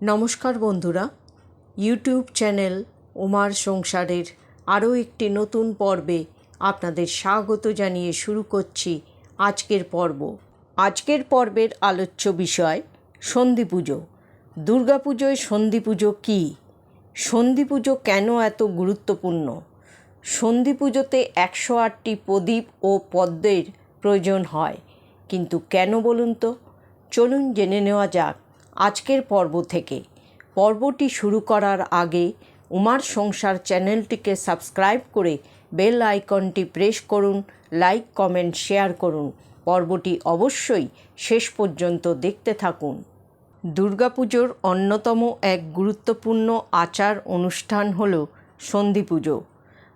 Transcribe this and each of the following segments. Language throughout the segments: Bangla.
নমস্কার বন্ধুরা, ইউটিউব চ্যানেল উমার সংসারের আরও একটি নতুন পর্বে আপনাদের স্বাগত জানিয়ে শুরু করছি আজকের পর্ব। আজকের পর্বের আলোচ্য বিষয় সন্ধি পুজো। দুর্গাপুজোয় সন্ধি পুজো কী? সন্ধি পুজো কেন এত গুরুত্বপূর্ণ? সন্ধি পুজোতে একশো আটটি প্রদীপ ও পদ্মের প্রয়োজন হয়, কিন্তু কেন বলুন তো? চলুন জেনে নেওয়া যাক। আজকের পর্ব থেকে। পর্বটি শুরু করার আগে উমার সংসার চ্যানেলটিকে সাবস্ক্রাইব করে বেল আইকনটি প্রেস করুন, লাইক, কমেন্ট, শেয়ার করুন। পর্বটি অবশ্যই শেষ পর্যন্ত দেখতে থাকুন। দুর্গাপুজোর অন্যতম এক গুরুত্বপূর্ণ আচার অনুষ্ঠান হল সন্ধি পুজো।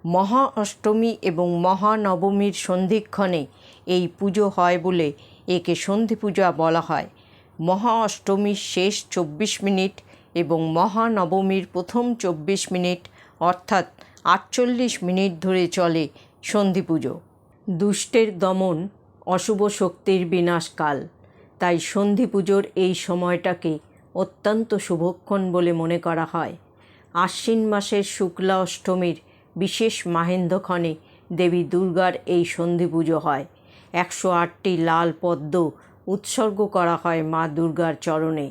মহা অষ্টমী এবং মহানবমীর সন্ধিক্ষণে এই পুজো হয় বলে একে সন্ধি পূজা বলা হয়। মহা অষ্টমীর শেষ চব্বিশ মিনিট এবং মহানবমীর প্রথম চব্বিশ মিনিট, অর্থাৎ আটচল্লিশ মিনিট ধরে চলে সন্ধি পুজো। দুষ্টের দমন অশুভ শক্তির বিনাশকাল। তাই সন্ধি পুজোর এই সময়টাকে অত্যন্ত শুভক্ষণ বলে মনে করা হয়। আশ্বিন মাসের শুক্লা অষ্টমীর বিশেষ মাহেন্দ্রক্ষণে দেবী দুর্গার এই সন্ধি পুজো হয়। একশো আটটি লাল পদ্ম উৎসর্গ করা হয় মা দুর্গার চরণে।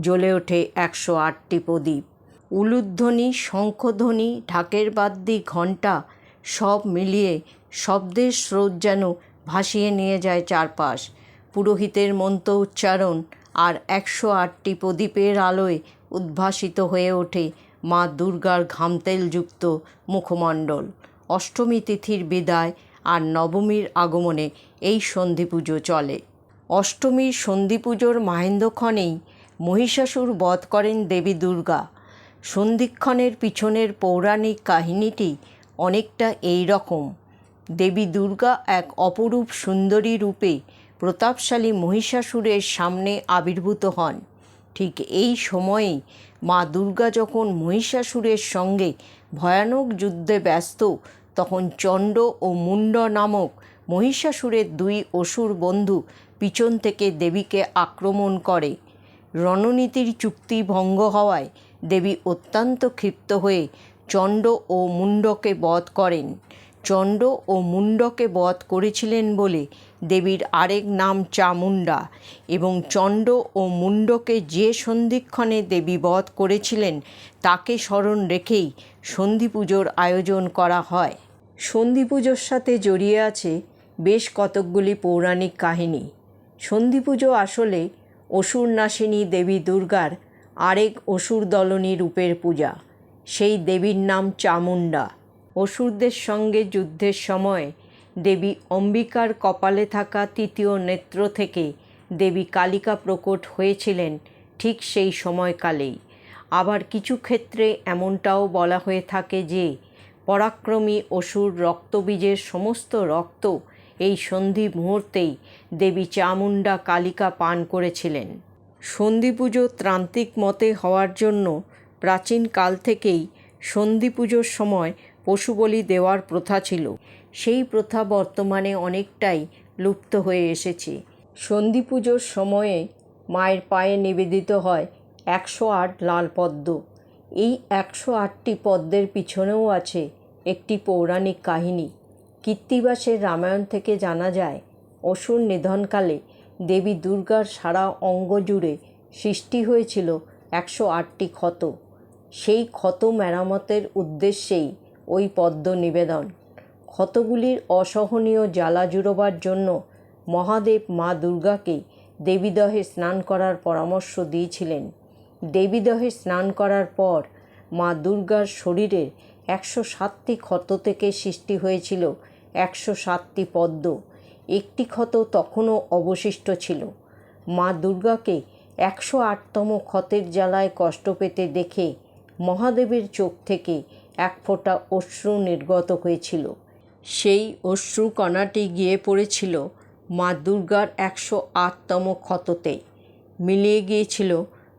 জ্বলে ওঠে একশো আটটি প্রদীপ। উলুধ্বনি, শঙ্খধ্বনি, ঢাকের বাদ্যি, ঘণ্টা সব মিলিয়ে শব্দের স্রোত যেন ভাসিয়ে নিয়ে যায় চারপাশ। পুরোহিতের মন্ত্র উচ্চারণ আর একশো আটটি প্রদীপের আলোয় উদ্ভাসিত হয়ে ওঠে মা দুর্গার ঘামতেলযুক্ত মুখমণ্ডল। অষ্টমী তিথির বিদায় আর নবমীর আগমনে এই সন্ধি পুজো চলে। অষ্টমীর সন্ধি পুজোর মাহেন্দ্রক্ষণেই মহিষাসুর বধ করেন দেবী দুর্গা। সন্ধিক্ষণের পিছনের পৌরাণিক কাহিনীটি অনেকটা এই রকম দেবী দুর্গা এক অপরূপ সুন্দরী রূপে প্রতাপশালী মহিষাসুরের সামনে আবির্ভূত হন। ঠিক এই সময়েই মা দুর্গা যখন মহিষাসুরের সঙ্গে ভয়ানক যুদ্ধে ব্যস্ত, তখন চণ্ড ও মুণ্ড নামক মহিষাসুরের দুই অসুর বন্ধু পিছন থেকে দেবীকে আক্রমণ করে। রণনীতির চুক্তি ভঙ্গ হওয়ায় দেবী অত্যন্ত ক্ষিপ্ত হয়ে চণ্ড ও মুণ্ডকে বধ করেন। চণ্ড ও মুণ্ডকে বধ করেছিলেন বলে দেবীর আরেক নাম চামুণ্ডা এবং চণ্ড ও মুণ্ডকে যে সন্ধিক্ষণে দেবী বধ করেছিলেন তাকে স্মরণ রেখেই সন্ধি পুজোর আয়োজন করা হয়। সন্ধি পুজোর সাথে জড়িয়ে আছে বেশ কতকগুলি পৌরাণিক কাহিনী। সন্ধি পুজো আসলে অসুর নাশিনী দেবী দুর্গার আরেক অসুর দলনী রূপের পূজা। সেই দেবীর নাম চামুণ্ডা। অসুরদের সঙ্গে যুদ্ধের সময় দেবী অম্বিকার কপালে থাকা তৃতীয় নেত্র থেকে দেবী কালিকা প্রকট হয়েছিলেন ঠিক সেই সময়কালেই। আবার কিছু ক্ষেত্রে এমনটাও বলা হয়ে থাকে যে, পরাক্রমী অসুর রক্তবীজের সমস্ত রক্ত এই সন্ধি মুহূর্তেই দেবী চামুণ্ডা কালিকা পান করেছিলেন। সন্ধি পুজো ত্রান্তিক মতে হওয়ার জন্য প্রাচীন কাল থেকেই সন্ধি পুজোর সময় পশু বলি দেওয়ার প্রথা ছিল। সেই প্রথা বর্তমানে অনেকটাই লুপ্ত হয়ে এসেছে। সন্ধি পুজোর সময়ে মায়ের পায়ে নিবেদিত হয় একশো আট লাল পদ্ম। এই একশো আটটি পদ্মের পিছনেও আছে একটি পৌরাণিক কাহিনী। কীর্তিবাসের রামায়ণ থেকে জানা যায়, অসুর নিধনকালে দেবী দুর্গার সারা অঙ্গ জুড়ে সৃষ্টি হয়েছিল একশো আটটি ক্ষত। সেই ক্ষত মেরামতের উদ্দেশ্যেই ওই পদ্ম নিবেদন। ক্ষতগুলির অসহনীয় জ্বালা জুড়োবার জন্য মহাদেব মা দুর্গাকে দেবীদহে স্নান করার পরামর্শ দিয়েছিলেন। দেবীদহে স্নান করার পর মা দুর্গার শরীরের একশো সাতটি ক্ষত থেকে সৃষ্টি হয়েছিল একশো সাতটি পদ্ম। একটি ক্ষত তখনও অবশিষ্ট ছিল। মা দুর্গাকে একশো আটতম ক্ষতের জ্বালায় কষ্ট পেতে দেখে মহাদেবের চোখ থেকে এক ফোঁটা অশ্রু নির্গত হয়েছিল। সেই অশ্রু কণাটি গিয়ে পড়েছিল মা দুর্গার একশো আটতম ক্ষততে। মিলিয়ে গিয়েছিল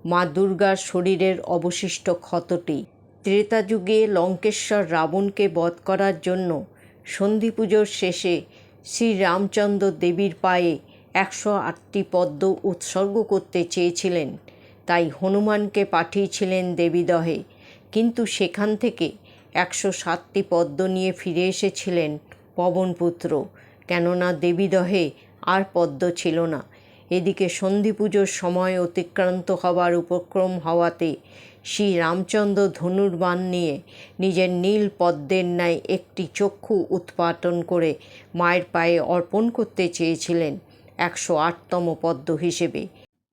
মা দুর্গার শরীরের অবশিষ্ট ক্ষতটি। ত্রেতা যুগে লঙ্কেশ্বর রাবণকে বধ করার জন্য সন্ধি পুজোর শেষে শ্রীরামচন্দ্র দেবীর পায়ে একশো আটটি পদ্ম উৎসর্গ করতে চেয়েছিলেন। তাই হনুমানকে পাঠিয়েছিলেন দেবীদহে। কিন্তু সেখান থেকে একশো সাতটি পদ্ম নিয়ে ফিরে এসেছিলেন পবনপুত্র। কেননা দেবীদহে আর পদ্ম ছিল না। এদিকে সন্ধি পুজোর সময় অতিক্রান্ত হবার উপক্রম হওয়াতে শ্রী রামচন্দ্র ধনুর্বাণ নিয়ে নিজের নীল পদ্মের ন্যায় একটি চক্ষু উৎপাটন করে মায়ের পায়ে অর্পণ করতে চেয়েছিলেন একশো আটতম পদ্ম হিসেবে।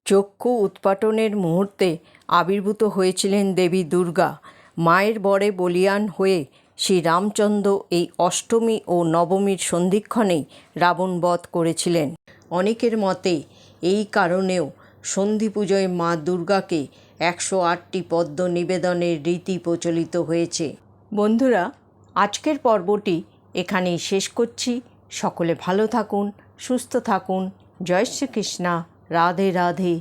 চক্ষু উৎপাটনের মুহূর্তে আবির্ভূত হয়েছিলেন দেবী দুর্গা। মায়ের বরে বলিয়ান হয়ে শ্রী রামচন্দ্র এই অষ্টমী ও নবমীর সন্ধিক্ষণেই রাবণ বধ করেছিলেন। অনেকের মতে, এই কারণেও সন্ধি পুজোয় মা দুর্গাকে একশো আটটি পদ্ম নিবেদনের রীতি প্রচলিত হয়েছে। বন্ধুরা, আজকের পর্বটি এখানেই শেষ করছি। সকলে ভালো থাকুন, সুস্থ থাকুন। জয় শ্রীকৃষ্ণা। রাধে রাধে।